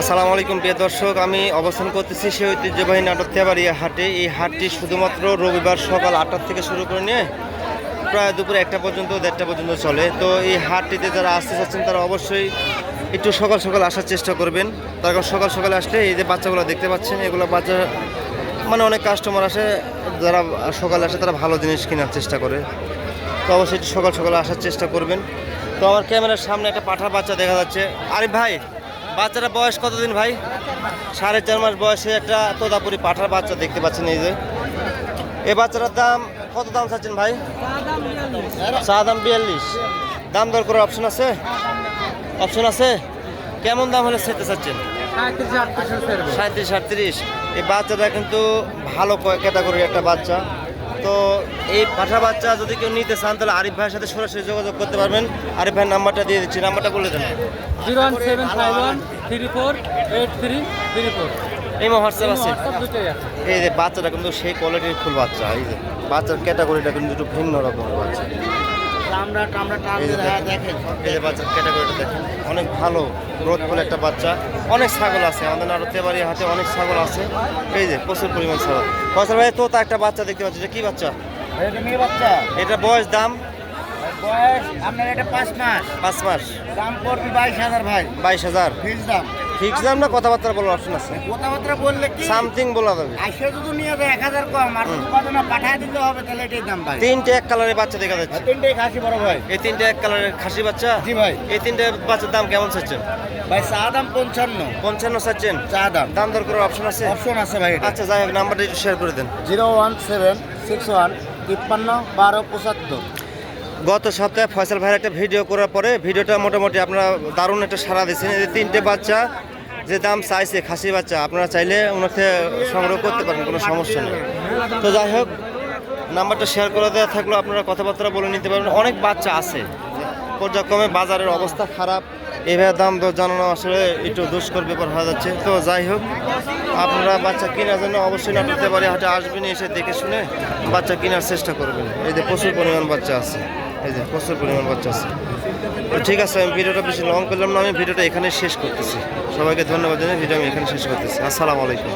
আসসালামু আলাইকুম, প্রিয় দর্শক। আমি অবস্থান করতেছি সেই ঐতিহ্যবাহী নাটকতিয়াবাড়িয়া হাটে। এই হাটটি শুধুমাত্র রবিবার সকাল আটটার থেকে শুরু করে নিয়ে প্রায় দুপুরে একটা পর্যন্ত, দেড়টা পর্যন্ত চলে। তো এই হাটটিতে যারা আসতে চাচ্ছেন, তারা অবশ্যই একটু সকাল সকাল আসার চেষ্টা করবেন। তার কারণ সকাল সকালে আসলে এই যে বাচ্চাগুলো দেখতে পাচ্ছেন, এগুলো বাচ্চা মানে অনেক কাস্টমার আসে, যারা সকালে আসে, তারা ভালো জিনিস কেনার চেষ্টা করে। তো অবশ্যই একটু সকাল সকালে আসার চেষ্টা করবেন। তো আমার ক্যামেরার সামনে একটা পাঠার বাচ্চা দেখা যাচ্ছে। আরে ভাই বাচ্চাটা বয়স কতদিন ভাই? সাড়ে চার মাস বয়সে একটা তোতাপুরি পাঠার বাচ্চা দেখতে পাচ্ছেন এই যে। এই বাচ্চাটার দাম কত দাম চাচ্ছেন ভাই? চা দাম বিয়াল্লিশ। দাম দর করার অপশন আছে? অপশন আছে? কেমন দাম হলে সেতে চাচ্ছেন? সাঁত্রিশ আটত্রিশ এই বাচ্চাটা কিন্তু ভালো ক্যাটাগরির একটা বাচ্চা। তো এই পাঠা বাচ্চা যদি কেউ নিতে চান তাহলে আরিফ ভাইয়ের সাথে সরাসরি যোগাযোগ করতে পারবেন। আরিফ ভাইয়ের নাম্বারটা দিয়ে দিচ্ছি নাম্বারটা বলে দেন। Zero one seven five one three four eight three three four এই হোয়াটসঅ্যাপ আছে। এই যে বাচ্চাটা কিন্তু সেই কোয়ালিটির ফুল বাচ্চা এই যে বাচ্চার ক্যাটাগরিটা কিন্তু একটু ভিন্ন রকমের বাচ্চা। আমরা আমরা এই যে দেখেন এই যে বাচ্চার ক্যাটাগরিটা দেখেন অনেক ভালো গ্রোথ ফুল একটা বাচ্চা অনেক ছাগল আছে আমাদের নারতে বাড়ি হাতে অনেক ছাগল আছে এই যে প্রচুর পরিমাণ ছাগল। ফয়সাল ভাই তো তা একটা বাচ্চা দেখতে পাচ্ছি যে কি বাচ্চা? এটা বাচ্চা। এটা বয়স দাম? বয়স আপনার এটা পাঁচ মাস। পাঁচ মাস। দাম পড়বে বাইশ হাজার ভাই। বাইশ হাজার। ফিক্স দাম। ফিক্স দাম না কথাবার্তা বলার অপশন আছে। কথাবার্তা বললে কি? সামথিং বলা যাবে। আইসে যদি নিয়ে যায় এক হাজার কম আর কত না পাঠায় দিতে হবে তাহলে এটাই দাম ভাই। তিনটে এক কালারের বাচ্চা দেখা যাচ্ছে। তিনটেই খাসি বড় ভাই। এই তিনটে এক কালারের খাসি বাচ্চা? জি ভাই। এই তিনটে বাচ্চার দাম কেমন চাচ্ছেন? ভাই চা দাম পঞ্চান্ন। পঞ্চান্ন চাচ্ছেন? চা দাম। দাম দর করার অপশন আছে? অপশন আছে ভাই আচ্ছা যাই হোক নাম্বারটা একটু শেয়ার করে দেন। Zero one seven six one তিপ্পান্ন বারো পঁচাত্তর। গত সপ্তাহে ফয়সাল ভাইয়ের একটা ভিডিও করার পরে ভিডিওটা মোটামুটি আপনারা দারুণ একটা সাড়া দিচ্ছেন এই তিনটে বাচ্চা যে দাম চাইছে, খাসি বাচ্চা, আপনারা চাইলে ওনাকে সংগ্রহ করতে পারেন কোনো সমস্যা নেই। তো যাই হোক, নাম্বারটা শেয়ার করে দেওয়া থাকল, আপনারা কথাবার্তা বলে নিতে পারবেন। অনেক বাচ্চা আছে, পর্যায়ক্রমে বাজারের অবস্থা খারাপ। এইভাবে দাম দর জানানো আসলে একটু দুষ্কর ব্যাপার হয়ে যাচ্ছে। তো যাই হোক, আপনারা বাচ্চা কেনার জন্য অবশ্যই নাটকতে পারে, হাটে আসবেন এসে দেখে শুনে বাচ্চা কেনার চেষ্টা করবেন। এই যে প্রচুর পরিমাণ বাচ্চা আছে। এই যে প্রচুর পরিমাণ বাচ্চা আছে। তো ঠিক আছে, আমি ভিডিওটা বেশি লং করলাম না, আমি ভিডিওটা এখানে শেষ করতেছি। সবাইকে ধন্যবাদ জানিয়ে ভিডিও আমি এখানে শেষ করতেছি। আসসালামু আলাইকুম।